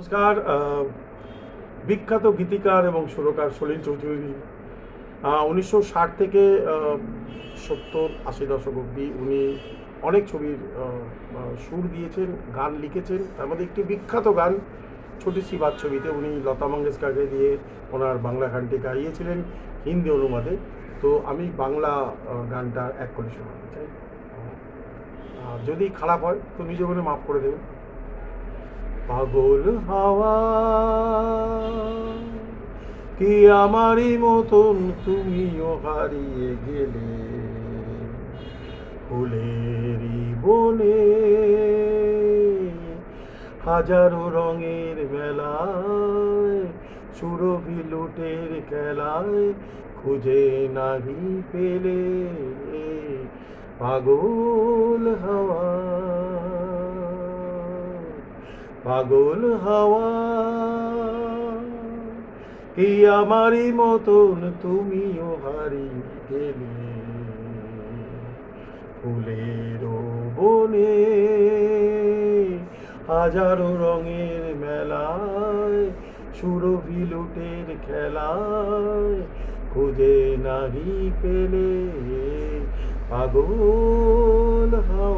নমস্কার বিখ্যাত গীতিকার এবং সুরকার সলিল চৌধুরী। উনিশশো ষাট থেকে সত্তর, আশি দশক অবধি উনি অনেক ছবির সুর দিয়েছেন, গান লিখেছেন। তার মধ্যে একটি বিখ্যাত গান, ছোটি সি বাত ছবিতে উনি লতা মঙ্গেশকরকে দিয়ে ওনার বাংলা গানটি গাইয়েছিলেন হিন্দি অনুবাদে। তো আমি বাংলা গানটা এক করে শোনাতে চাই। যদি খারাপ হয়, তো নিজে মনে মাফ করে দেবেন। পাগল হাওয়া। কি আমারই মতন তুমিও হারিয়ে গেলে? ফুলেরই বনে হাজারো রঙের মেলায় সুরভি লুটের খেলায় খুঁজে নাহি পেলে। পাগল হাওয়া। পাগল হাওয়া। কি আমারই মতন তুমিও হারিয়ে গেলে? ফুলের বনে হাজারো রঙের মেলায় সুরভি লুটের খেলায় খুঁজে নাহি পেলে পাগল হাওয়া।